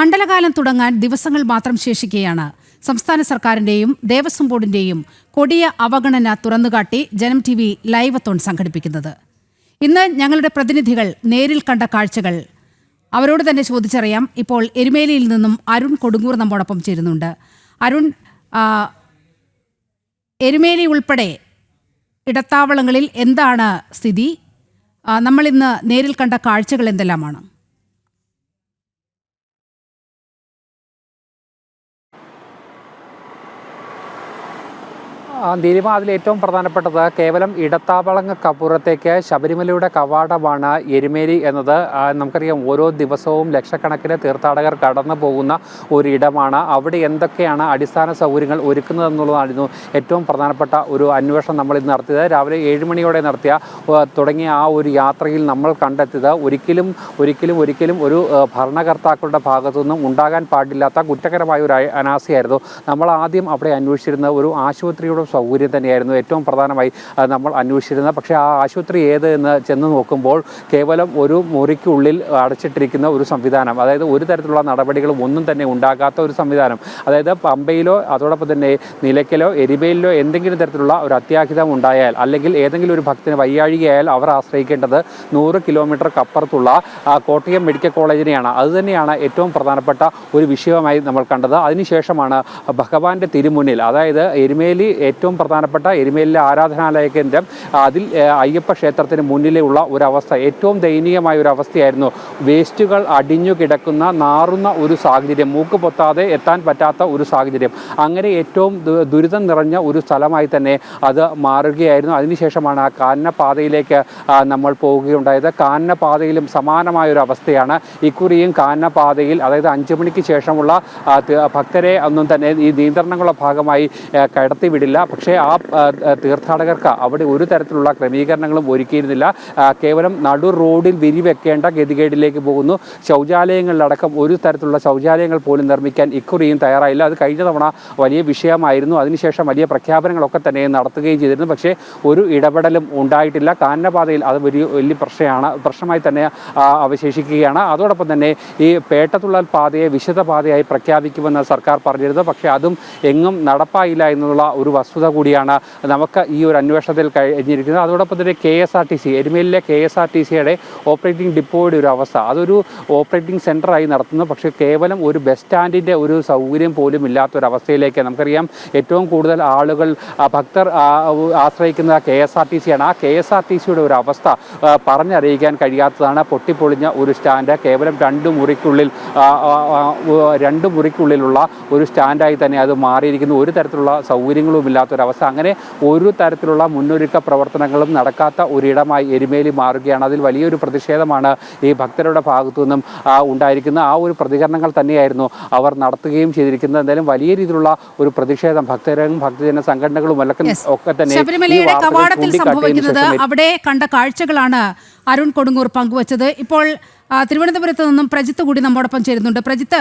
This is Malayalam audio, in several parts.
മണ്ഡലകാലം തുടങ്ങാൻ ദിവസങ്ങൾ മാത്രം ശേഷിക്കുകയാണ് സംസ്ഥാന സർക്കാരിന്റെയും ദേവസ്വം ബോർഡിന്റെയും കൊടിയ അവഗണന തുറന്നുകാട്ടി ജനം ടി വി ലൈവത്തോൺ സംഘടിപ്പിക്കുന്നത്. ഇന്ന് ഞങ്ങളുടെ പ്രതിനിധികൾ നേരിൽ കണ്ട കാഴ്ചകൾ. അവരോട് തന്നെ ചോദിച്ചറിയാം ഇപ്പോൾ എരുമേലിയിൽ നിന്നും അരുൺ കൊടുങ്ങൂർ നമ്മോടൊപ്പം ചേരുന്നുണ്ട്. അരുൺ എരുമേലി ഉൾപ്പെടെ ഇടത്താവളങ്ങളിൽ എന്താണ് സ്ഥിതി? നമ്മളിന്ന് നേരിൽ കണ്ട കാഴ്ചകൾ എന്തെല്ലാമാണ്? നീലിമ അതിൽ ഏറ്റവും പ്രധാനപ്പെട്ടത് കേവലം ഇടത്താവളങ്ങൾക്കപ്പുറത്തേക്ക് ശബരിമലയുടെ കവാടമാണ് എരുമേലി എന്നത്. നമുക്കറിയാം ഓരോ ദിവസവും ലക്ഷക്കണക്കിന് തീർത്ഥാടകർ കടന്നു പോകുന്ന ഒരിടമാണ്. അവിടെ എന്തൊക്കെയാണ് അടിസ്ഥാന സൗകര്യങ്ങൾ ഒരുക്കുന്നത് എന്നുള്ളതായിരുന്നു ഏറ്റവും പ്രധാനപ്പെട്ട ഒരു അന്വേഷണം നമ്മൾ ഇന്ന് നടത്തിയത്. രാവിലെ ഏഴ് മണിയോടെ നടത്തിയ തുടങ്ങിയ ആ ഒരു യാത്രയിൽ നമ്മൾ കണ്ടെത്തിയത് ഒരിക്കലും ഒരിക്കലും ഒരിക്കലും ഒരു ഭരണകർത്താക്കളുടെ ഭാഗത്തുനിന്നും ഉണ്ടാകാൻ പാടില്ലാത്ത കുറ്റകരമായ ഒരു അനാസയായിരുന്നു നമ്മൾ ആദ്യം അവിടെ അന്വേഷിച്ചിരുന്ന ഒരു ആശുപത്രിയുടെ സൗകര്യം തന്നെയായിരുന്നു. ഏറ്റവും പ്രധാനമായി നമ്മൾ അന്വേഷിച്ചിരുന്നത്. പക്ഷേ ആ ആശുപത്രി ഏത് എന്ന് ചെന്ന് നോക്കുമ്പോൾ കേവലം ഒരു മുറിക്കുള്ളിൽ അടച്ചിട്ടിരിക്കുന്ന ഒരു സംവിധാനം അതായത് ഒരു തരത്തിലുള്ള നടപടികളും ഒന്നും തന്നെ ഉണ്ടാകാത്ത ഒരു സംവിധാനം അതായത് പമ്പയിലോ അതോടൊപ്പം തന്നെ നിലയ്ക്കലോ എരിബയിലോ എന്തെങ്കിലും തരത്തിലുള്ള ഒരു അത്യാഹിതം ഉണ്ടായാൽ അല്ലെങ്കിൽ ഏതെങ്കിലും ഒരു ഭക്തന് വയ്യാഴികയായാൽ അവർ ആശ്രയിക്കേണ്ടത് നൂറ് കിലോമീറ്റർ അപ്പുറത്തുള്ള കോട്ടയം മെഡിക്കൽ കോളേജിനെയാണ്. അതുതന്നെയാണ് ഏറ്റവും പ്രധാനപ്പെട്ട ഒരു വിഷയമായി നമ്മൾ കണ്ടത്. അതിനുശേഷമാണ് ഭഗവാന്റെ തിരുമുന്നിൽ അതായത് എരുമേലി ഏറ്റവും പ്രധാനപ്പെട്ട എരുമേലിലെ ആരാധനാലയ കേന്ദ്രം അതിൽ അയ്യപ്പ ക്ഷേത്രത്തിന് മുന്നിലുള്ള ഒരു അവസ്ഥ ഏറ്റവും ദയനീയമായ ഒരു അവസ്ഥയായിരുന്നു. വേസ്റ്റുകൾ അടിഞ്ഞു കിടക്കുന്ന നാറുന്ന ഒരു സാഹചര്യം മൂക്ക് പൊത്താതെ എത്താൻ പറ്റാത്ത ഒരു സാഹചര്യം. അങ്ങനെ ഏറ്റവും ദുരിതം നിറഞ്ഞ ഒരു സ്ഥലമായി തന്നെ അത് മാറുകയായിരുന്നു. അതിനുശേഷമാണ് ആ കാനനപാതയിലേക്ക് നമ്മൾ പോവുകയുണ്ടായത്. കാനനപാതയിലും സമാനമായ ഒരു അവസ്ഥയാണ്. ഇക്കുറിയും കാനനപാതയിൽ അതായത് അഞ്ചു മണിക്ക് ശേഷമുള്ള ഭക്തരെ ഒന്നും തന്നെ ഈ നിയന്ത്രണങ്ങളുടെ ഭാഗമായി കടത്തിവിടില്ല. പക്ഷേ ആ തീർത്ഥാടകർക്ക് അവിടെ ഒരു തരത്തിലുള്ള ക്രമീകരണങ്ങളും ഒരുക്കിയിരുന്നില്ല. കേവലം നടു റോഡിൽ വിരിവെക്കേണ്ട ഗതികേടിലേക്ക് പോകുന്നു. ശൗചാലയങ്ങളിലടക്കം ഒരു തരത്തിലുള്ള ശൗചാലയങ്ങൾ പോലും നിർമ്മിക്കാൻ ഇക്കുറിയും തയ്യാറായില്ല. അത് കഴിഞ്ഞ തവണ വലിയ വിഷയമായിരുന്നു. അതിനുശേഷം വലിയ പ്രഖ്യാപനങ്ങളൊക്കെ തന്നെ നടത്തുകയും ചെയ്തിരുന്നു. പക്ഷേ ഒരു ഇടപെടലും ഉണ്ടായിട്ടില്ല. കാനനപാതയിൽ അത് വലിയ വലിയ പ്രശ്നമാണ് പ്രശ്നമായി തന്നെ അവശേഷിക്കുകയാണ്. അതോടൊപ്പം തന്നെ ഈ പേട്ടത്തുള്ളൽ പാതയെ വിശദ പാതയായി പ്രഖ്യാപിക്കുമെന്ന് സർക്കാർ പറഞ്ഞിരുന്നു. പക്ഷേ അതും എങ്ങും നടപ്പായില്ല എന്നുള്ള ഒരു വസ്തുത കൂടിയാണ് നമുക്ക് ഈ ഒരു അന്വേഷണത്തിൽ കഴിഞ്ഞിരിക്കുന്നത്. അതോടൊപ്പം തന്നെ K S R T C എരുമേലിലെ K S R T സിയുടെ ഓപ്പറേറ്റിംഗ് ഡിപ്പോയുടെ ഒരു അവസ്ഥ. അതൊരു ഓപ്പറേറ്റിംഗ് സെന്ററായി നടത്തുന്നു. പക്ഷേ കേവലം ഒരു ബസ് സ്റ്റാൻഡിന്റെ ഒരു സൗകര്യം പോലും ഇല്ലാത്തൊരവസ്ഥയിലേക്ക് നമുക്കറിയാം. ഏറ്റവും കൂടുതൽ ആളുകൾ ഭക്തർ ആശ്രയിക്കുന്ന കെ എസ് ആർ ടി സിയാണ്. ആ കെ എസ് ആർ ടി സിയുടെ ഒരു അവസ്ഥ പറഞ്ഞറിയിക്കാൻ കഴിയാത്തതാണ് പൊട്ടിപ്പൊളിഞ്ഞ ഒരു സ്റ്റാൻഡ്. കേവലം രണ്ട് മുറിക്കുള്ളിൽ രണ്ട് മുറിക്കുള്ളിലുള്ള ഒരു സ്റ്റാൻഡായി തന്നെ അത് മാറിയിരിക്കുന്നു. ഒരു തരത്തിലുള്ള സൗകര്യങ്ങളും ഇല്ലാത്തൊരവസ്ഥ. അങ്ങനെ ഒരു തരത്തിലുള്ള മുന്നൊരുക്ക പ്രവർത്തനങ്ങളും നടക്കാത്ത ഒരിടമായി എരുമേലി മാറുകയാണ്. അതിൽ വലിയൊരു പ്രതിഷേധമാണ് ഈ ഭക്തരുടെ ഭാഗത്തു നിന്നും ഉണ്ടായിരിക്കുന്ന ആ ഒരു പ്രതികരണങ്ങൾ തന്നെയായിരുന്നു അവർ നടത്തുകയും ചെയ്തിരിക്കുന്നത്. എന്തായാലും വലിയ രീതിയിലുള്ള ഒരു പ്രതിഷേധം ഭക്തരും ഭക്തജന സംഘടനകളും ഒക്കെ ഒക്കെ തന്നെ ശബരിമലയുടെ കവാടത്തിൽ സംഭവിക്കുന്നത് അവിടെ കണ്ട കാഴ്ചകളാണ് അരുൺ കൊടുങ്ങൂർ പങ്കുവച്ചത്. ഇപ്പോൾ തിരുവനന്തപുരത്ത് നിന്നും പ്രജിത്ത് കൂടി നമ്മോടൊപ്പം ചേരുന്നുണ്ട്. പ്രജിത്ത്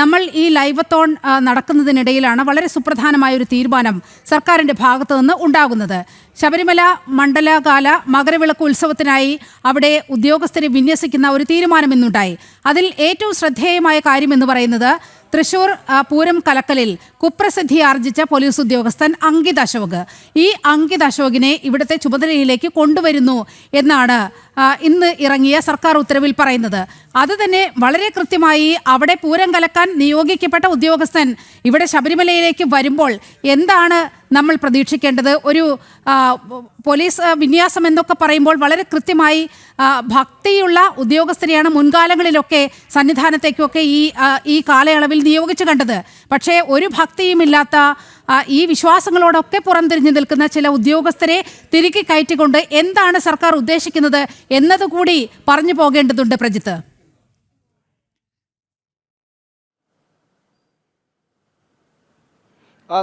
നമ്മൾ ഈ ലൈവത്തോൺ നടക്കുന്നതിനിടയിലാണ് വളരെ സുപ്രധാനമായ ഒരു തീരുമാനം സർക്കാരിന്റെ ഭാഗത്തു നിന്ന് ഉണ്ടാകുന്നത്. ശബരിമല മണ്ഡലകാല മകരവിളക്ക് ഉത്സവത്തിനായി അവിടെ ഉദ്യോഗസ്ഥരെ വിന്യസിക്കുന്ന ഒരു തീരുമാനം ഇന്നുണ്ടായി. അതിൽ ഏറ്റവും ശ്രദ്ധേയമായ കാര്യം എന്ന് പറയുന്നത് തൃശൂർ പൂരം കലക്കലിൽ കുപ്രസിദ്ധി ആർജിച്ച പോലീസ് ഉദ്യോഗസ്ഥൻ അങ്കിത് അശോക്. ഈ അങ്കിത് അശോകിനെ ഇവിടുത്തെ ചുമതലയിലേക്ക് കൊണ്ടുവരുന്നു എന്നാണ് ഇന്ന് ഇറങ്ങിയ സർക്കാർ ഉത്തരവിൽ പറയുന്നത്. അത് തന്നെ വളരെ കൃത്യമായി അവിടെ പൂരം കലക്കാൻ നിയോഗിക്കപ്പെട്ട ഉദ്യോഗസ്ഥൻ ഇവിടെ ശബരിമലയിലേക്ക് വരുമ്പോൾ എന്താണ് നമ്മൾ പ്രതീക്ഷിക്കേണ്ടത്? ഒരു പോലീസ് വിന്യാസം എന്നൊക്കെ പറയുമ്പോൾ വളരെ കൃത്യമായി ഭക്തിയുള്ള ഉദ്യോഗസ്ഥരെയാണ് മുൻകാലങ്ങളിലൊക്കെ സന്നിധാനത്തേക്കൊക്കെ ഈ ഈ കാലയളവിൽ നിയോഗിച്ചു കണ്ടത്. പക്ഷേ ഒരു ഭക്തിയുമില്ലാത്ത ഈ വിശ്വാസങ്ങളോടൊക്കെ പുറംതിരിഞ്ഞു നിൽക്കുന്ന ചില ഉദ്യോഗസ്ഥരെ തിരികെ കയറ്റിക്കൊണ്ട് എന്താണ് സർക്കാർ ഉദ്ദേശിക്കുന്നത് എന്നതുകൂടി പറഞ്ഞു പോകേണ്ടതുണ്ട് പ്രജിത്ത്.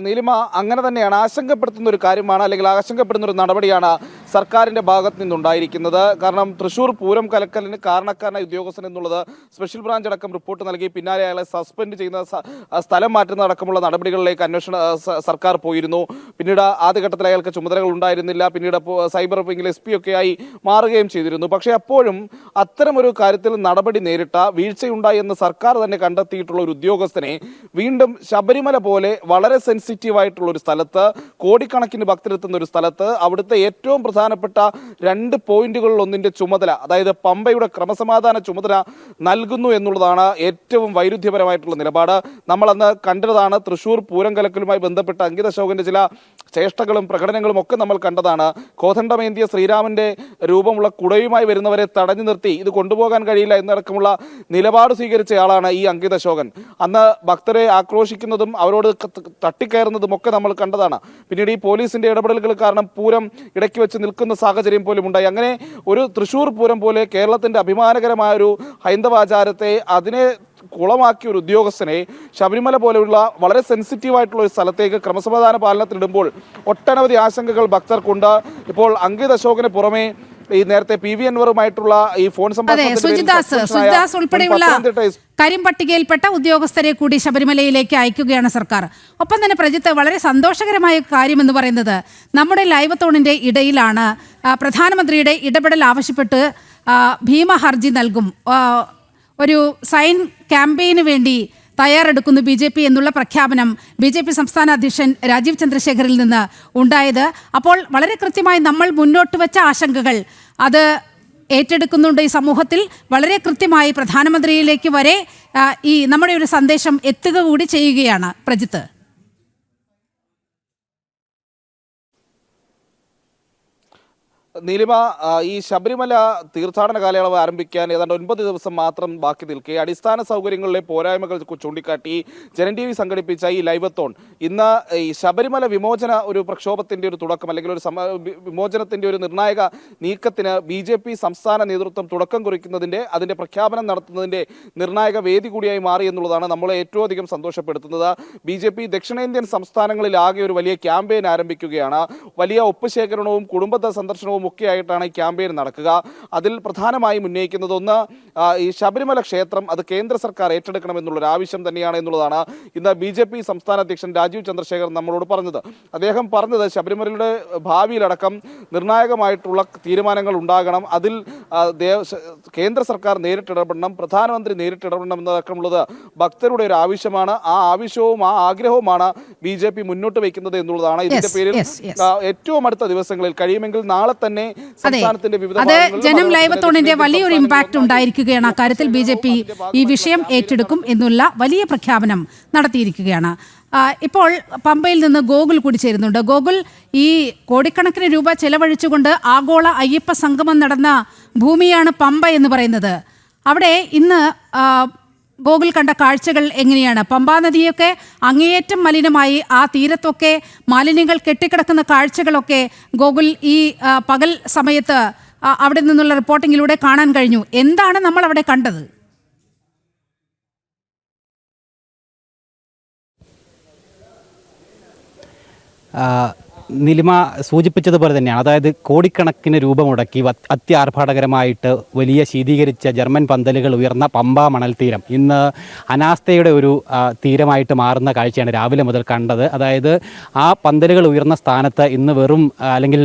നീലിമ അങ്ങനെ തന്നെയാണ്. ആശങ്കപ്പെടുത്തുന്ന ഒരു കാര്യമാണ് അല്ലെങ്കിൽ ആശങ്കപ്പെടുന്ന ഒരു നടപടിയാണ് സർക്കാരിന്റെ ഭാഗത്ത് നിന്നുണ്ടായിരിക്കുന്നത്. കാരണം തൃശൂർ പൂരം കലക്കലിന് കാരണക്കാരനായ ഉദ്യോഗസ്ഥൻ എന്നുള്ളത് സ്പെഷ്യൽ ബ്രാഞ്ച് അടക്കം റിപ്പോർട്ട് നൽകി. പിന്നാലെ അയാളെ സസ്പെൻഡ് ചെയ്യുന്ന സ്ഥലം മാറ്റുന്ന അടക്കമുള്ള നടപടികളിലേക്ക് അന്വേഷണ സർക്കാർ പോയിരുന്നു. പിന്നീട് ആദ്യഘട്ടത്തിൽ അയാൾക്ക് ചുമതലകൾ ഉണ്ടായിരുന്നില്ല. പിന്നീട് സൈബർ വിങ്ങിൽ എസ് പി ആയി മാറുകയും ചെയ്തിരുന്നു. പക്ഷേ അപ്പോഴും അത്തരമൊരു കാര്യത്തിൽ നടപടി നേരിട്ട വീഴ്ചയുണ്ടായി എന്ന് സർക്കാർ തന്നെ കണ്ടെത്തിയിട്ടുള്ള ഒരു ഉദ്യോഗസ്ഥനെ വീണ്ടും ശബരിമല പോലെ വളരെ സെൻസിറ്റീവ് ആയിട്ടുള്ള ഒരു സ്ഥലത്ത് കോടിക്കണക്കിന് ഭക്തരെത്തുന്ന ഒരു സ്ഥലത്ത് അവിടുത്തെ ഏറ്റവും പ്രധാനപ്പെട്ട രണ്ട് പോയിന്റുകളിൽ ഒന്നിന്റെ ചുമതല അതായത് പമ്പയുടെ ക്രമസമാധാന ചുമതല നൽകുന്നു എന്നുള്ളതാണ് ഏറ്റവും വൈരുദ്ധ്യപരമായിട്ടുള്ള നിലപാട്. നമ്മൾ അന്ന് കണ്ടതാണ് തൃശൂർ പൂരം കലക്കലുമായി ബന്ധപ്പെട്ട അങ്കിത ശോകന്റെ ചില ചേഷ്ടകളും പ്രകടനങ്ങളും ഒക്കെ നമ്മൾ കണ്ടതാണ്. കോതണ്ടമേന്തിയ ശ്രീരാമന്റെ രൂപമുള്ള കുടയുമായി വരുന്നവരെ തടഞ്ഞു നിർത്തി ഇത് കൊണ്ടുപോകാൻ കഴിയില്ല എന്നടക്കമുള്ള നിലപാട് സ്വീകരിച്ചയാളാണ് ഈ അങ്കിത ശോകൻ അന്ന് ഭക്തരെ ആക്രോശിക്കുന്നതും അവരോട് തട്ടിക്കയറുന്നതും ഒക്കെ നമ്മൾ കണ്ടതാണ്. പിന്നീട് ഈ പോലീസിന്റെ ഇടപെടലുകൾ കാരണം പൂരം ഇടയ്ക്ക് വെച്ച് നിൽക്കുന്ന സാഹചര്യം പോലും ഉണ്ടായി അങ്ങനെ ഒരു തൃശ്ശൂർ പൂരം പോലെ കേരളത്തിന്റെ അഭിമാനകരമായ ഒരു ഹൈന്ദവാചാരത്തെ അതിനെ കുളമാക്കിയ ഒരു ഉദ്യോഗസ്ഥനെ ശബരിമല പോലെയുള്ള വളരെ സെൻസിറ്റീവ് ആയിട്ടുള്ള ഒരു സ്ഥലത്തേക്ക് ക്രമസമാധാന പാലനത്തിനിടുമ്പോൾ ഒട്ടനവധി ആശങ്കകൾ ഭക്തർക്കുണ്ട്. ഇപ്പോൾ അങ്കിത് അശോകന് പുറമെ ഈ നേരത്തെ പി വി അൻവറുമായിട്ടുള്ള ഈ ഫോൺ ഉൾപ്പെടെയുള്ള കരിം പട്ടികയിൽപ്പെട്ട കരിമ്പട്ടികയിൽപ്പെട്ട ഉദ്യോഗസ്ഥരെ കൂടി ശബരിമലയിലേക്ക് അയക്കുകയാണ് സർക്കാർ. ഒപ്പം തന്നെ പ്രജിത്ത് വളരെ സന്തോഷകരമായ കാര്യം എന്ന് പറയുന്നത് നമ്മുടെ ലൈവത്തോണിന്റെ ഇടയിലാണ് പ്രധാനമന്ത്രിയുടെ ഇടപെടൽ ആവശ്യപ്പെട്ട് ഭീമ ഹർജി നൽകും. ഒരു സൈൻ ക്യാമ്പയിന് വേണ്ടി തയ്യാറെടുക്കുന്നു ബി ജെ പി എന്നുള്ള പ്രഖ്യാപനം ബി ജെ പി സംസ്ഥാന അധ്യക്ഷൻ രാജീവ് ചന്ദ്രശേഖറിൽ നിന്ന് ഉണ്ടായത്. അപ്പോൾ വളരെ കൃത്യമായി നമ്മൾ മുന്നോട്ട് വെച്ച ആശങ്കകൾ അത് ഏറ്റെടുക്കുന്നുണ്ട് ഈ സമൂഹത്തിൽ. വളരെ കൃത്യമായി പ്രധാനമന്ത്രിയിലേക്ക് വരെ ഈ നമ്മുടെ ഒരു സന്ദേശം എത്തുക കൂടി ചെയ്യുകയാണ് പ്രജിത്ത്. നീലിമ ഈ ശബരിമല തീർത്ഥാടന കാലയളവ് ആരംഭിക്കാൻ ഏതാണ്ട് ഒൻപത് ദിവസം മാത്രം ബാക്കി നിൽക്കെ. അടിസ്ഥാന സൗകര്യങ്ങളിലെ പോരായ്മകൾ ചൂണ്ടിക്കാട്ടി ജനൻ ടി വി സംഘടിപ്പിച്ച ഈ ലൈവത്തോൺ. ഇന്ന് ഈ ശബരിമല വിമോചന ഒരു പ്രക്ഷോഭത്തിന്റെ ഒരു തുടക്കം അല്ലെങ്കിൽ ഒരു വിമോചനത്തിന്റെ ഒരു നിർണായക നീക്കത്തിന് ബി ജെ പി സംസ്ഥാന നേതൃത്വം തുടക്കം കുറിക്കുന്നതിന്റെ അതിന്റെ പ്രഖ്യാപനം നടത്തുന്നതിന്റെ നിർണായക വേദി കൂടിയായി മാറി എന്നുള്ളതാണ് നമ്മളെ ഏറ്റവും അധികം സന്തോഷപ്പെടുത്തുന്നത്. ബി ജെ പി ദക്ഷിണേന്ത്യൻ സംസ്ഥാനങ്ങളിലാകെ ഒരു വലിയ ക്യാമ്പയിൻ ആരംഭിക്കുകയാണ്. വലിയ ഒപ്പ് ശേഖരണവും കുടുംബ സന്ദർശനവും ഒക്കെ ആയിട്ടാണ് ഈ ക്യാമ്പയിൻ നടക്കുക. അതിൽ പ്രധാനമായും ഉന്നയിക്കുന്നത് ഒന്ന് ഈ ശബരിമല ക്ഷേത്രം അത് കേന്ദ്ര സർക്കാർ ഏറ്റെടുക്കണം എന്നുള്ളൊരു ആവശ്യം തന്നെയാണ് എന്നുള്ളതാണ് ഇന്ന് ബി ജെ പി സംസ്ഥാന അധ്യക്ഷൻ രാജീവ് ചന്ദ്രശേഖർ നമ്മളോട് പറഞ്ഞത്. അദ്ദേഹം പറഞ്ഞത് ശബരിമലയുടെ ഭാവിയിലടക്കം നിർണായകമായിട്ടുള്ള തീരുമാനങ്ങൾ ഉണ്ടാകണം. അതിൽ കേന്ദ്ര സർക്കാർ നേരിട്ടിടപെടണം പ്രധാനമന്ത്രി നേരിട്ടിടപെടണം എന്നതടക്കമുള്ളത് ഭക്തരുടെ ഒരു ആവശ്യമാണ്. ആ ആവശ്യവും ആ ആഗ്രഹവുമാണ് ബി ജെ പി മുന്നോട്ട് വയ്ക്കുന്നത് എന്നുള്ളതാണ്. ഇതിന്റെ പേരിൽ ഏറ്റവും അടുത്ത ദിവസങ്ങളിൽ കഴിയുമെങ്കിൽ നാളെ തന്നെ അതെ. സംസ്ഥാനത്തിന്റെ വിവിധ അത് ജനം അതുപോലെ ലൈവ് തന്നെ തോണിന്റെ ദക്ഷിണേന്ത്യൻ വലിയൊരു ഇമ്പാക്ട് ഉണ്ടായിരിക്കുകയാണ്. അക്കാര്യത്തിൽ ബി ജെ പി ഈ വിഷയം ഏറ്റെടുക്കും എന്നുള്ള വലിയ പ്രഖ്യാപനം നടത്തിയിരിക്കുകയാണ്. ഇപ്പോൾ പമ്പയിൽ നിന്ന് ഗോകുൽ കൂടി ചേരുന്നുണ്ട്. ഗോകുൽ ഈ കോടിക്കണക്കിന് രൂപ ചെലവഴിച്ചുകൊണ്ട് ആഗോള അയ്യപ്പ സംഗമം നടന്ന ഭൂമിയാണ് പമ്പ എന്ന് പറയുന്നത്. അവിടെ ഇന്ന് ആ, ഗോകുൽ കണ്ട കാഴ്ചകൾ എങ്ങനെയാണ്? പമ്പാ നദിയൊക്കെ അങ്ങേയറ്റം മലിനമായി. ആ തീരത്തൊക്കെ മാലിന്യങ്ങൾ കെട്ടിക്കിടക്കുന്ന കാഴ്ചകളൊക്കെ ഗോകുൽ ഈ പകൽ സമയത്ത് അവിടെ നിന്നുള്ള റിപ്പോർട്ടിങ്ങിലൂടെ കാണാൻ കഴിഞ്ഞു. എന്താണ് നമ്മൾ അവിടെ കണ്ടത്? ആ, നിലിമ സൂചിപ്പിച്ചതുപോലെ തന്നെയാണ്. അതായത് കോടിക്കണക്കിന് രൂപ മുടക്കി അത്യാർഭാടകരമായിട്ട് വലിയ ശീതീകരിച്ച ജർമ്മൻ പന്തലുകൾ ഉയർന്ന പമ്പ മണൽ തീരം. ഇന്ന് അനാസ്ഥയുടെ ഒരു തീരമായിട്ട് മാറുന്ന കാഴ്ചയാണ് രാവിലെ മുതൽ കണ്ടത്. അതായത് ആ പന്തലുകൾ ഉയർന്ന സ്ഥാനത്ത് ഇന്ന് വെറും അല്ലെങ്കിൽ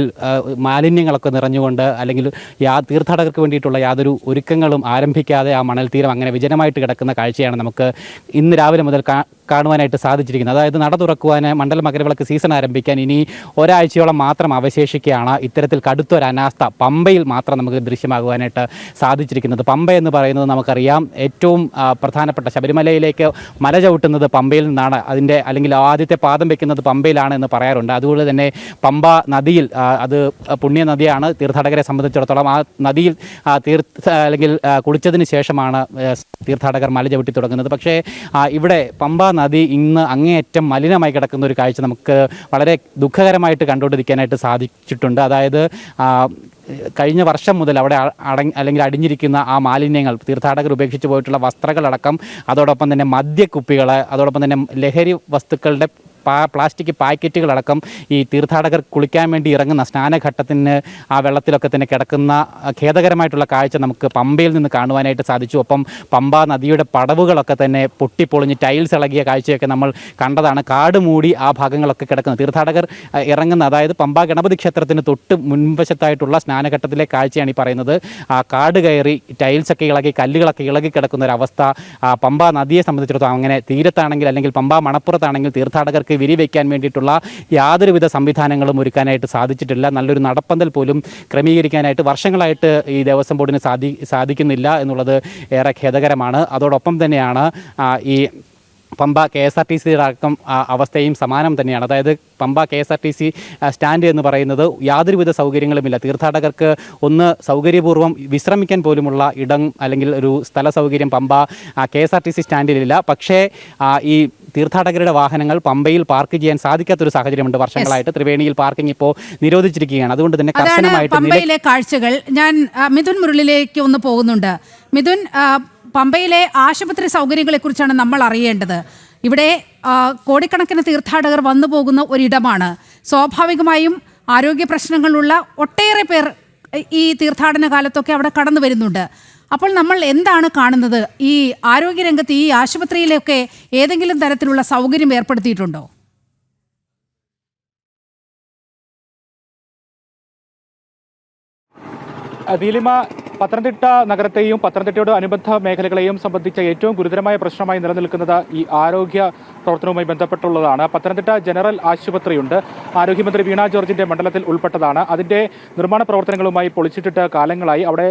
മാലിന്യങ്ങളൊക്കെ നിറഞ്ഞുകൊണ്ട് അല്ലെങ്കിൽ യാ തീർത്ഥാടകർക്ക് വേണ്ടിയിട്ടുള്ള യാതൊരു ഒരുക്കങ്ങളും ആരംഭിക്കാതെ ആ മണൽ തീരം അങ്ങനെ വിജനമായിട്ട് കിടക്കുന്ന കാഴ്ചയാണ് നമുക്ക് ഇന്ന് രാവിലെ മുതൽ കാണുവാനായിട്ട് സാധിച്ചിരിക്കുന്നത് അതായത് നട തുറക്കുവാൻ മണ്ഡല മകരവിളക്ക് സീസൺ ആരംഭിക്കാൻ ഇനി ഒരാഴ്ചയോളം മാത്രം അവശേഷിക്കുകയാണ് ഇത്തരത്തിൽ കടുത്തൊരു അനാസ്ഥ പമ്പയിൽ മാത്രം നമുക്ക് ദൃശ്യമാകുവാനായിട്ട് സാധിച്ചിരിക്കുന്നത്. പമ്പ എന്ന് പറയുന്നത് നമുക്കറിയാം ഏറ്റവും പ്രധാനപ്പെട്ട ശബരിമലയിലേക്ക് മല ചവിട്ടുന്നത് പമ്പയിൽ നിന്നാണ്. അതിന്റെ അല്ലെങ്കിൽ ആദ്യത്തെ പാദം വെക്കുന്നത് പമ്പയിലാണ് എന്ന് പറയാറുണ്ട്. അതുകൊണ്ട് തന്നെ പമ്പ നദിയിൽ അത് പുണ്യ നദിയാണ്. തീർത്ഥാടകരെ സംബന്ധിച്ചിടത്തോളം ആ നദിയിൽ തീർത്ഥ അല്ലെങ്കിൽ കുളിച്ചതിന് ശേഷമാണ് തീർത്ഥാടകർ മല ചവിട്ടി തുടങ്ങുന്നത്. പക്ഷേ ഇവിടെ പമ്പ നദി ഇന്ന് അങ്ങേയറ്റം മലിനമായി കിടക്കുന്ന ഒരു കാഴ്ച നമുക്ക് വളരെ ദുഃഖകരമായിട്ട് കണ്ടുകൊണ്ടിരിക്കാനായിട്ട് സാധിച്ചിട്ടുണ്ട്. അതായത് കഴിഞ്ഞ വർഷം മുതൽ അവിടെ അടങ്ങി അല്ലെങ്കിൽ അടിഞ്ഞിരിക്കുന്ന ആ മാലിന്യങ്ങൾ തീർത്ഥാടകർ ഉപേക്ഷിച്ച് പോയിട്ടുള്ള വസ്ത്രങ്ങളടക്കം അതോടൊപ്പം തന്നെ മദ്യക്കുപ്പികൾ അതോടൊപ്പം തന്നെ ലഹരി വസ്തുക്കളുടെ പ്ലാസ്റ്റിക് പാക്കറ്റുകളടക്കം ഈ തീർത്ഥാടകർ കുളിക്കാൻ വേണ്ടി ഇറങ്ങുന്ന സ്നാനഘട്ടത്തിന് ആ വെള്ളത്തിലൊക്കെ തന്നെ കിടക്കുന്ന ഖേദകരമായിട്ടുള്ള കാഴ്ച നമുക്ക് പമ്പയിൽ നിന്ന് കാണുവാനായിട്ട് സാധിച്ചു. ഒപ്പം പമ്പ നദിയുടെ പടവുകളൊക്കെ തന്നെ പൊട്ടിപ്പൊളിഞ്ഞ് ടൈൽസ് ഇളകിയ കാഴ്ചയൊക്കെ നമ്മൾ കണ്ടതാണ്. കാട് മൂടി ആ ഭാഗങ്ങളൊക്കെ കിടക്കുന്നത് തീർത്ഥാടകർ ഇറങ്ങുന്ന അതായത് പമ്പ ഗണപതി ക്ഷേത്രത്തിന് തൊട്ട് മുൻവശത്തായിട്ടുള്ള സ്നാനഘട്ടത്തിലെ കാഴ്ചയാണ് ഈ പറയുന്നത്. ആ കാട് കയറി ടൈൽസൊക്കെ ഇളകി കല്ലുകളൊക്കെ ഇളകി കിടക്കുന്ന ഒരു അവസ്ഥ ആ, പമ്പ നദിയെ സംബന്ധിച്ചിടത്തോളം അങ്ങനെ തീരത്താണെങ്കിൽ അല്ലെങ്കിൽ പമ്പ മണപ്പുറത്താണെങ്കിൽ തീർത്ഥാടകർക്ക് വിരിവെക്കാൻ വേണ്ടിയിട്ടുള്ള യാതൊരുവിധ സംവിധാനങ്ങളും ഒരുക്കാനായിട്ട് സാധിച്ചിട്ടില്ല. നല്ലൊരു നടപ്പന്തൽ പോലും ക്രമീകരിക്കാനായിട്ട് വർഷങ്ങളായിട്ട് ഈ ദേവസ്വം ബോർഡിന് സാധി സാധിക്കുന്നില്ല എന്നുള്ളത് ഏറെ ഖേദകരമാണ്. അതോടൊപ്പം തന്നെയാണ് ഈ Pampa K S R T സിയുടെ അടക്കം അവസ്ഥയും സമാനം തന്നെയാണ്. അതായത് Pampa K S R T C stand എന്ന് പറയുന്നത് യാതൊരുവിധ സൗകര്യങ്ങളുമില്ല. തീർത്ഥാടകർക്ക് ഒന്ന് സൗകര്യപൂർവം വിശ്രമിക്കാൻ പോലുമുള്ള ഇടം അല്ലെങ്കിൽ ഒരു സ്ഥല സൗകര്യം Pampa K S R T C സ്റ്റാൻഡിലില്ല. പക്ഷേ ഈ തീർത്ഥാടകരുടെ വാഹനങ്ങൾ പമ്പയിൽ പാർക്ക് ചെയ്യാൻ സാധിക്കാത്തൊരു സാഹചര്യമുണ്ട് വർഷങ്ങളായിട്ട്. ത്രിവേണിയിൽ പാർക്കിംഗ് ഇപ്പോൾ നിരോധിച്ചിരിക്കുകയാണ്. അതുകൊണ്ട് തന്നെ കർശനമായിട്ട് പമ്പയിലെ കാഴ്ചകൾ. ഞാൻ മിഥുൻ മുരളിലേക്ക് ഒന്ന് പോകുന്നുണ്ട്. മിഥുൻ പമ്പയിലെ ആശുപത്രി സൗകര്യങ്ങളെക്കുറിച്ചാണ് നമ്മൾ അറിയേണ്ടത്. ഇവിടെ കോടിക്കണക്കിന് തീർത്ഥാടകർ വന്നു പോകുന്ന ഒരിടമാണ്. സ്വാഭാവികമായും ആരോഗ്യ പ്രശ്നങ്ങളുള്ള ഒട്ടേറെ പേർ ഈ തീർത്ഥാടന കാലത്തൊക്കെ അവിടെ കടന്നു വരുന്നുണ്ട്. അപ്പോൾ നമ്മൾ എന്താണ് കാണുന്നത്? ഈ ആരോഗ്യരംഗത്ത് ഈ ആശുപത്രിയിലൊക്കെ ഏതെങ്കിലും തരത്തിലുള്ള സൗകര്യം ഏർപ്പെടുത്തിയിട്ടുണ്ടോ? നീലിമ പത്തനംതിട്ട നഗരത്തെയും പത്തനംതിട്ടയോട് അനുബന്ധ മേഖലകളെയും സംബന്ധിച്ച ഏറ്റവും ഗുരുതരമായ പ്രശ്നമായി നിലനിൽക്കുന്നത് ഈ ആരോഗ്യ പ്രവർത്തനവുമായി ബന്ധപ്പെട്ടുള്ളതാണ്. പത്തനംതിട്ട ജനറൽ ആശുപത്രിയുണ്ട്. ആരോഗ്യമന്ത്രി വീണ ജോർജിന്റെ മണ്ഡലത്തിൽ ഉൾപ്പെട്ടതാണ്. അതിന്റെ നിർമ്മാണ പ്രവർത്തനങ്ങളുമായി പൊളിച്ചിട്ടിട്ട് കാലങ്ങളായി. അവിടെ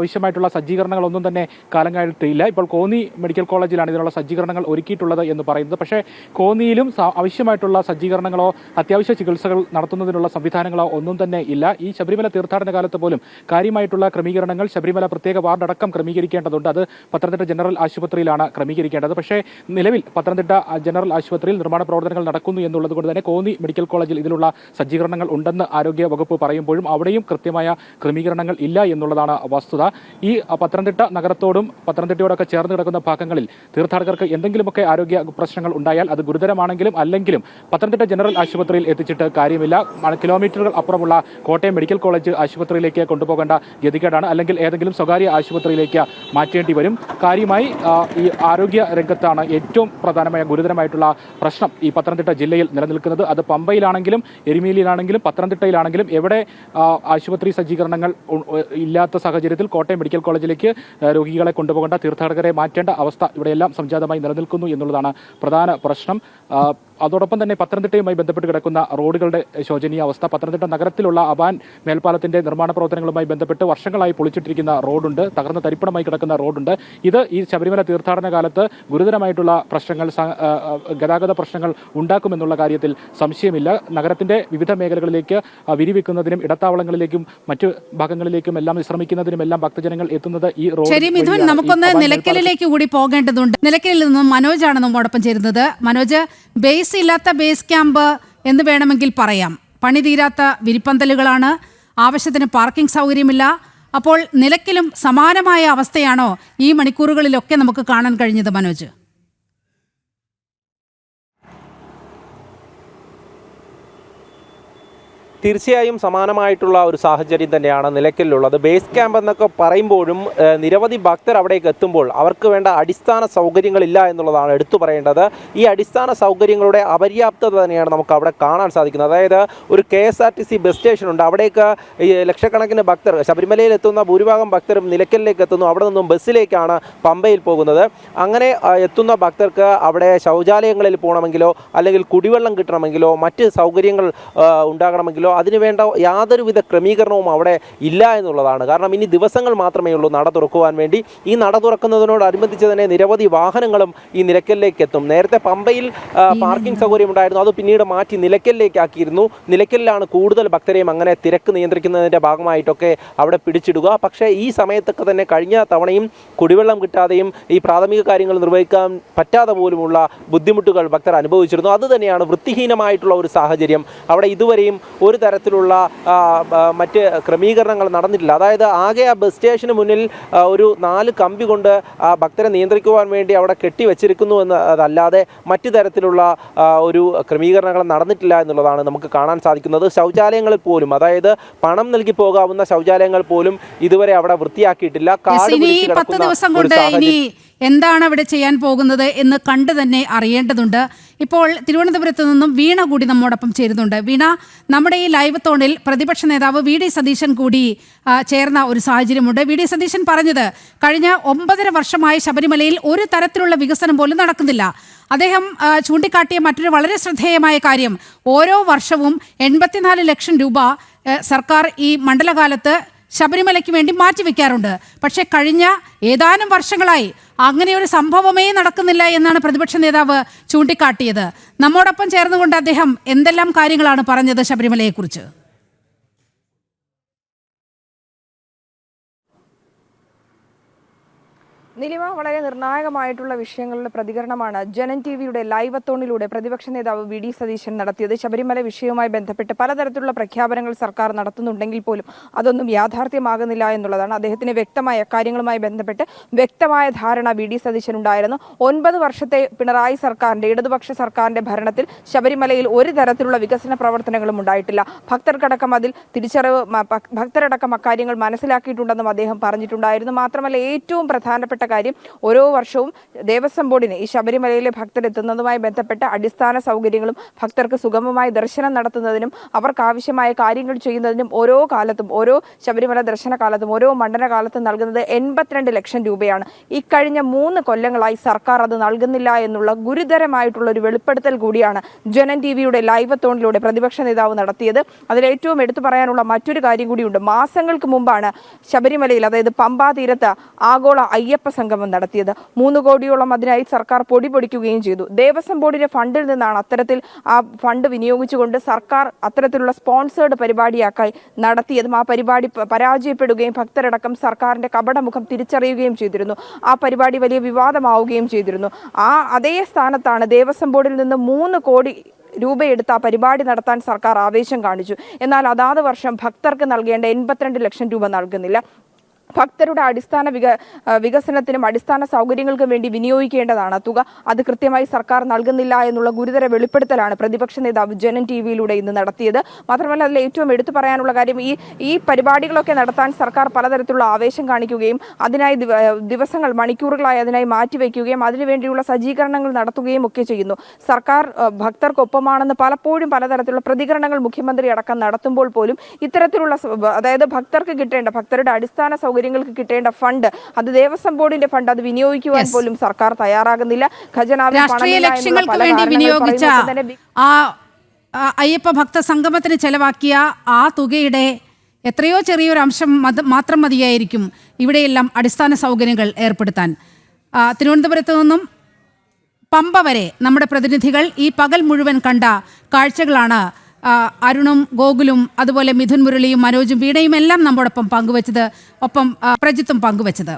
ആവശ്യമായിട്ടുള്ള സജ്ജീകരണങ്ങളൊന്നും തന്നെ കാലങ്ങളായിട്ടില്ല. ഇപ്പോൾ കോന്നി മെഡിക്കൽ കോളേജിലാണ് ഇതിനുള്ള സജ്ജീകരണങ്ങൾ ഒരുക്കിയിട്ടുള്ളത് എന്ന് പറയുന്നത്. പക്ഷേ കോന്നിയിലും ആവശ്യമായിട്ടുള്ള സജ്ജീകരണങ്ങളോ അത്യാവശ്യ ചികിത്സകൾ നടത്തുന്നതിനുള്ള സംവിധാനങ്ങളോ ഒന്നും തന്നെ ഇല്ല. ഈ ശബരിമല തീർത്ഥാടന കാലത്ത് പോലും കാര്യമായിട്ടുള്ള ക്രമീകരണങ്ങൾ ശബരിമല പ്രത്യേക വാർഡടക്കം ക്രമീകരിക്കേണ്ടതുണ്ട്. അത് പത്തനംതിട്ട ജനറൽ ആശുപത്രിയിലാണ് ക്രമീകരിക്കേണ്ടത്. പക്ഷേ നിലവിൽ പത്തനംതിട്ട ജനറൽ ആശുപത്രിയിൽ നിർമ്മാണ പ്രവർത്തനങ്ങൾ നടക്കുന്നു എന്നുള്ളത് കൊണ്ട് തന്നെ കോന്നി മെഡിക്കൽ കോളേജിൽ ഇതിലുള്ള സജ്ജീകരണങ്ങൾ ഉണ്ടെന്ന് ആരോഗ്യ വകുപ്പ് പറയുമ്പോഴും അവിടെയും കൃത്യമായ ക്രമീകരണങ്ങൾ ഇല്ല എന്നുള്ളതാണ് വസ്തുത. ഈ പത്തനംതിട്ട നഗരത്തോടും പത്തനംതിട്ടയോടൊക്കെ ചേർന്ന് കിടക്കുന്ന ഭാഗങ്ങളിൽ തീർത്ഥാടകർക്ക് എന്തെങ്കിലുമൊക്കെ ആരോഗ്യ പ്രശ്നങ്ങൾ ഉണ്ടായാൽ അത് ഗുരുതരമാണെങ്കിലും അല്ലെങ്കിലും പത്തനംതിട്ട ജനറൽ ആശുപത്രിയിൽ എത്തിച്ചിട്ട് കാര്യമില്ല. കിലോമീറ്ററുകൾ അപ്പുറമുള്ള കോട്ടയം മെഡിക്കൽ കോളേജ് ആശുപത്രിയിലേക്ക് കൊണ്ടുപോകേണ്ട ഗതികേടാണ്. അല്ലെങ്കിൽ ഏതെങ്കിലും സ്വകാര്യ ആശുപത്രിയിലേക്ക് മാറ്റേണ്ടി വരും. കാര്യമായി ഈ ആരോഗ്യ രംഗത്താണ് ഏറ്റവും പ്രധാനമായ ഗുരുതരമായിട്ടുള്ള പ്രശ്നം ഈ പത്തനംതിട്ട ജില്ലയിൽ നിലനിൽക്കുന്നത്. അത് പമ്പയിലാണെങ്കിലും എരുമേലിയിലാണെങ്കിലും പത്തനംതിട്ടയിലാണെങ്കിലും എവിടെ ആശുപത്രി സജ്ജീകരണങ്ങൾ ഇല്ലാത്ത സാഹചര്യത്തിൽ കോട്ടയം മെഡിക്കൽ കോളേജിലേക്ക് രോഗികളെ കൊണ്ടുപോകേണ്ട തീർത്ഥാടകരെ മാറ്റേണ്ട അവസ്ഥ ഇവിടെയെല്ലാം സംജാതമായി നിലനിൽക്കുന്നു എന്നുള്ളതാണ് പ്രധാന പ്രശ്നം. അതോടൊപ്പം തന്നെ പത്തനംതിട്ടയുമായി ബന്ധപ്പെട്ട് കിടക്കുന്ന റോഡുകളുടെ ശോചനീയ അവസ്ഥ പത്തനംതിട്ട നഗരത്തിലുള്ള അബാൻ മേൽപ്പാലത്തിന്റെ നിർമ്മാണ പ്രവർത്തനങ്ങളുമായി ബന്ധപ്പെട്ട് വർഷങ്ങളായി പൊളിച്ചിട്ടിരിക്കുന്ന റോഡുണ്ട് തകർന്ന തരിപ്പണമായി കിടക്കുന്ന റോഡുണ്ട്. ഇത് ഈ ശബരിമല തീർത്ഥാടന കാലത്ത് ഗുരുതരമായിട്ടുള്ള പ്രശ്നങ്ങൾ ഗതാഗത പ്രശ്നങ്ങൾ ഉണ്ടാക്കുമെന്നുള്ള കാര്യത്തിൽ സംശയമില്ല. നഗരത്തിന്റെ വിവിധ മേഖലകളിലേക്ക് വിരിവെക്കുന്നതിനും ഇടത്താവളങ്ങളിലേക്കും മറ്റു ഭാഗങ്ങളിലേക്കും എല്ലാം വിശ്രമിക്കുന്നതിനും എല്ലാം ഭക്തജനങ്ങൾ എത്തുന്നത് ഈ റോഡ് ശരി മിഥുൻ നമുക്കൊന്ന് നിലയ്ക്കലിലേക്ക് കൂടി പോകേണ്ടതുണ്ട്. നിലയ്ക്കലിൽ നിന്നും മനോജാണ് നമ്മോടൊപ്പം ചേരുന്നത്. മനോജ് ബേസ് ഇല്ലാത്ത ബേസ് ക്യാമ്പ് എന്ന് വേണമെങ്കിൽ പറയാം. പണി തീരാത്ത വിരിപ്പന്തലുകളാണ്. ആവശ്യത്തിന് പാർക്കിംഗ് സൗകര്യമില്ല. അപ്പോൾ നിലക്കിലും സമാനമായ അവസ്ഥയാണോ ഈ മണിക്കൂറുകളിലൊക്കെ നമുക്ക് കാണാൻ കഴിഞ്ഞത് മനോജ്? തീർച്ചയായും സമാനമായിട്ടുള്ള ഒരു സാഹചര്യം തന്നെയാണ് നിലയ്ക്കലിലുള്ളത്. ബേസ് ക്യാമ്പ് എന്നൊക്കെ പറയുമ്പോഴും നിരവധി ഭക്തർ അവിടേക്ക് എത്തുമ്പോൾ അവർക്ക് വേണ്ട അടിസ്ഥാന സൗകര്യങ്ങളില്ല എന്നുള്ളതാണ് എടുത്തു പറയേണ്ടത്. ഈ അടിസ്ഥാന സൗകര്യങ്ങളുടെ അപര്യാപ്തത തന്നെയാണ് നമുക്ക് അവിടെ കാണാൻ സാധിക്കുന്നത്. അതായത് ഒരു K S R T C bus station ഉണ്ട്. അവിടേക്ക് ലക്ഷക്കണക്കിന് ഭക്തർ ശബരിമലയിൽ എത്തുന്ന ഭൂരിഭാഗം ഭക്തരും നിലയ്ക്കലിലേക്ക് എത്തുന്നു. അവിടെ നിന്നും ബസ്സിലേക്കാണ് പമ്പയിൽ പോകുന്നത്. അങ്ങനെ എത്തുന്ന ഭക്തർക്ക് അവിടെ ശൗചാലയങ്ങളിൽ പോകണമെങ്കിലോ അല്ലെങ്കിൽ കുടിവെള്ളം കിട്ടണമെങ്കിലോ മറ്റ് സൗകര്യങ്ങൾ ആ, ഉണ്ടാകണമെങ്കിലോ അതിനുവേണ്ട യാതൊരുവിധ ക്രമീകരണവും അവിടെ ഇല്ല എന്നുള്ളതാണ്. കാരണം ഇനി ദിവസങ്ങൾ മാത്രമേ ഉള്ളൂ നട തുറക്കുവാൻ വേണ്ടി. ഈ നട തുറക്കുന്നതിനോടനുബന്ധിച്ച് തന്നെ നിരവധി വാഹനങ്ങളും ഈ നിലയ്ക്കലിലേക്ക് എത്തും. നേരത്തെ പമ്പയിൽ പാർക്കിംഗ് സൗകര്യം ഉണ്ടായിരുന്നു. അത് പിന്നീട് മാറ്റി നിലയ്ക്കലിലേക്ക് ആക്കിയിരുന്നു നിലയ്ക്കലിലാണ് കൂടുതൽ ഭക്തരെയും അങ്ങനെ തിരക്ക് നിയന്ത്രിക്കുന്നതിന്റെ ഭാഗമായിട്ടൊക്കെ അവിടെ പിടിച്ചിടുക. പക്ഷേ ഈ സമയത്തൊക്കെ തന്നെ കഴിഞ്ഞ തവണയും കുടിവെള്ളം കിട്ടാതെയും ഈ പ്രാഥമിക കാര്യങ്ങൾ നിർവഹിക്കാൻ പറ്റാതെ പോലുമുള്ള ബുദ്ധിമുട്ടുകൾ ഭക്തർ അനുഭവിച്ചിരുന്നു. അതുതന്നെയാണ് വൃത്തിഹീനമായിട്ടുള്ള ഒരു സാഹചര്യം. അവിടെ ഇതുവരെയും ഒരു തരത്തിലുള്ള ആ, ആ, മറ്റ് ക്രമീകരണങ്ങൾ നടന്നിട്ടില്ല. അതായത് ആകെ ആ ബസ് സ്റ്റേഷന് മുന്നിൽ ഒരു നാല് കമ്പി കൊണ്ട് ആ ഭക്തരെ നിയന്ത്രിക്കുവാൻ വേണ്ടി അവിടെ കെട്ടിവെച്ചിരിക്കുന്നു എന്ന് അതല്ലാതെ മറ്റു തരത്തിലുള്ള ഒരു ക്രമീകരണങ്ങൾ നടന്നിട്ടില്ല എന്നുള്ളതാണ് നമുക്ക് കാണാൻ സാധിക്കുന്നത്. ശൗചാലയങ്ങളിൽ പോലും അതായത് പണം നൽകി പോകാവുന്ന ശൗചാലയങ്ങൾ പോലും ഇതുവരെ അവിടെ വൃത്തിയാക്കിയിട്ടില്ല. കാട് കിടക്കുന്ന ഒരു സാഹചര്യം. എന്താണ് അവിടെ ചെയ്യാൻ പോകുന്നത് എന്ന് കണ്ടു തന്നെ അറിയേണ്ടതുണ്ട്. ഇപ്പോൾ തിരുവനന്തപുരത്ത് നിന്നും വീണ കൂടി നമ്മോടൊപ്പം ചേരുന്നുണ്ട്. വീണ നമ്മുടെ ഈ ലൈവ് തോണിൽ പ്രതിപക്ഷ നേതാവ് വി ഡി സതീശൻ കൂടി ചേർന്ന ഒരു സാഹചര്യമുണ്ട്. വി ഡി സതീശൻ പറഞ്ഞത് കഴിഞ്ഞ ഒമ്പതര വർഷമായി ശബരിമലയിൽ ഒരു തരത്തിലുള്ള വികസനം പോലും നടക്കുന്നില്ല. അദ്ദേഹം ചൂണ്ടിക്കാട്ടിയ മറ്റൊരു വളരെ ശ്രദ്ധേയമായ കാര്യം ഓരോ വർഷവും എൺപത്തിനാല് ലക്ഷം രൂപ സർക്കാർ ഈ മണ്ഡലകാലത്ത് ശബരിമലയ്ക്ക് വേണ്ടി മാറ്റിവെക്കാറുണ്ട് പക്ഷേ കഴിഞ്ഞ ഏതാനും വർഷങ്ങളായി അങ്ങനെ ഒരു സംഭവമേ നടക്കുന്നില്ല എന്നാണ് പ്രതിപക്ഷ നേതാവ് ചൂണ്ടിക്കാട്ടിയത്. നമ്മോടൊപ്പം ചേർന്നുകൊണ്ട് അദ്ദേഹം എന്തെല്ലാം കാര്യങ്ങളാണ് പറഞ്ഞത് ശബരിമലയെക്കുറിച്ച്? നിലിമ വളരെ നിർണായകമായിട്ടുള്ള വിഷയങ്ങളുടെ പ്രതികരണമാണ്. ജനൻ ടി വിയുടെ ലൈവ് അത്തോണിലൂടെ പ്രതിപക്ഷ നേതാവ് വി ഡി സതീശൻ നടത്തിയത്. ശബരിമല വിഷയവുമായി ബന്ധപ്പെട്ട് പലതരത്തിലുള്ള പ്രഖ്യാപനങ്ങൾ സർക്കാർ നടത്തുന്നുണ്ടെങ്കിൽ പോലും അതൊന്നും യാഥാർത്ഥ്യമാകുന്നില്ല എന്നുള്ളതാണ് അദ്ദേഹത്തിന് വ്യക്തമായ കാര്യങ്ങളുമായി ബന്ധപ്പെട്ട് വ്യക്തമായ ധാരണ വി ഡി സതീശൻ ഉണ്ടായിരുന്നു. ഒൻപത് വർഷത്തെ പിണറായി സർക്കാരിന്റെ ഇടതുപക്ഷ സർക്കാരിന്റെ ഭരണത്തിൽ ശബരിമലയിൽ ഒരു തരത്തിലുള്ള വികസന പ്രവർത്തനങ്ങളും ഉണ്ടായിട്ടില്ല. ഭക്തർക്കടക്കം അതിൽ തിരിച്ചറിവ് ഭക്തരടക്കം അക്കാര്യങ്ങൾ മനസ്സിലാക്കിയിട്ടുണ്ടെന്നും അദ്ദേഹം പറഞ്ഞിട്ടുണ്ടായിരുന്നു. മാത്രമല്ല ഏറ്റവും പ്രധാനപ്പെട്ട കാര്യം ഓരോ വർഷവും ദേവസ്വം ബോർഡിന് ഈ ശബരിമലയിലെ ഭക്തരെത്തുന്നതുമായി ബന്ധപ്പെട്ട അടിസ്ഥാന സൗകര്യങ്ങളും ഭക്തർക്ക് സുഗമമായി ദർശനം നടത്തുന്നതിനും അവർക്ക് ആവശ്യമായ കാര്യങ്ങൾ ചെയ്യുന്നതിനും ഓരോ കാലത്തും ഓരോ ശബരിമല ദർശന കാലത്തും ഓരോ മണ്ഡല കാലത്തും നൽകുന്നത് എൺപത്തിരണ്ട് ലക്ഷം രൂപയാണ്. ഇക്കഴിഞ്ഞ മൂന്ന് കൊല്ലങ്ങളായി സർക്കാർ അത് നൽകുന്നില്ല എന്നുള്ള ഗുരുതരമായിട്ടുള്ള ഒരു വെളിപ്പെടുത്തൽ കൂടിയാണ് ജനൻ ടി വിയുടെ ലൈവ് തോണിലൂടെ പ്രതിപക്ഷ നേതാവ് നടത്തിയത്. അതിൽ ഏറ്റവും എടുത്തു പറയാനുള്ള മറ്റൊരു കാര്യം കൂടിയുണ്ട്. മാസങ്ങൾക്ക് മുമ്പാണ് ശബരിമലയിൽ അതായത് പമ്പാ തീരത്ത് ആഗോള അയ്യപ്പ സംഗമം നടത്തിയത്. മൂന്ന് കോടിയോളം അതിനായി സർക്കാർ പൊടി പൊടിക്കുകയും ചെയ്തു. ദേവസ്വം ബോർഡിന്റെ ഫണ്ടിൽ നിന്നാണ് അത്തരത്തിൽ ആ ഫണ്ട് വിനിയോഗിച്ചുകൊണ്ട് സർക്കാർ അത്തരത്തിലുള്ള സ്പോൺസേർഡ് പരിപാടിയാക്കായി നടത്തിയതും ആ പരിപാടി പരാജയപ്പെടുകയും ഭക്തരടക്കം സർക്കാരിന്റെ കപടമുഖം തിരിച്ചറിയുകയും ചെയ്തിരുന്നു. ആ പരിപാടി വലിയ വിവാദമാവുകയും ചെയ്തിരുന്നു. ആ അതേ സ്ഥാനത്താണ് ദേവസ്വം ബോർഡിൽ നിന്ന് മൂന്ന് കോടി രൂപയെടുത്ത് ആ പരിപാടി നടത്താൻ സർക്കാർ ആവേശം കാണിച്ചു. എന്നാൽ അതാത് വർഷം ഭക്തർക്ക് നൽകേണ്ട എൺപത്തിരണ്ട് ലക്ഷം രൂപ നൽകുന്നില്ല. ഭക്തരുടെ അടിസ്ഥാന വിക വികസനത്തിനും അടിസ്ഥാന സൗകര്യങ്ങൾക്കും വേണ്ടി വിനിയോഗിക്കേണ്ടതാണ്. തുക അത് കൃത്യമായി സർക്കാർ നൽകുന്നില്ല എന്നുള്ള ഗുരുതര വെളിപ്പെടുത്തലാണ് പ്രതിപക്ഷ നേതാവ് ജനൻ ടി വിയിലൂടെ ഇന്ന് നടത്തിയത്. മാത്രമല്ല അതിൽ ഏറ്റവും എടുത്തു പറയാനുള്ള കാര്യം ഈ ഈ പരിപാടികളൊക്കെ നടത്താൻ സർക്കാർ പലതരത്തിലുള്ള ആവേശം കാണിക്കുകയും അതിനായി ദിവസങ്ങൾ മണിക്കൂറുകളായി അതിനായി മാറ്റിവെക്കുകയും അതിനുവേണ്ടിയുള്ള സജ്ജീകരണങ്ങൾ നടത്തുകയും ഒക്കെ ചെയ്യുന്നു. സർക്കാർ ഭക്തർക്കൊപ്പമാണെന്ന് പലപ്പോഴും പലതരത്തിലുള്ള പ്രതികരണങ്ങൾ മുഖ്യമന്ത്രി അടക്കം നടത്തുമ്പോൾ പോലും ഇത്തരത്തിലുള്ള അതായത് ഭക്തർക്ക് കിട്ടേണ്ട ഭക്തരുടെ അടിസ്ഥാന സൗകര്യങ്ങൾക്ക് കിട്ടേണ്ട ഫണ്ട് അത് ദേവസ്വം ബോർഡിന്റെ ഫണ്ട് അത് വിനിയോഗിക്കുവാൻ പോലും സർക്കാർ തയ്യാറാകുന്നില്ല. ഖജനാവിൽ രാഷ്ട്രീയ പണമില്ല ലക്ഷ്യങ്ങൾക്ക് വേണ്ടി വിനിയോഗിച്ച ആ അയ്യപ്പ ഭക്ത സംഗമത്തിന് ചെലവാക്കിയ ആ തുകയുടെ എത്രയോ ചെറിയൊരു അംശം മാത്രം മതിയായിരിക്കും ഇവിടെയെല്ലാം അടിസ്ഥാന സൗകര്യങ്ങൾ ഏർപ്പെടുത്താൻ. തിരുവനന്തപുരത്ത് നിന്നും പമ്പ വരെ നമ്മുടെ പ്രതിനിധികൾ ഈ പകൽ മുഴുവൻ കണ്ട കാഴ്ചകളാണ് അരുണും ഗോകുലും അതുപോലെ മിഥുൻ മുരളിയും മനോജും വീണയും എല്ലാം നമ്മോടൊപ്പം പങ്കുവച്ചത് ഒപ്പം പ്രജിത്തും പങ്കുവച്ചത്.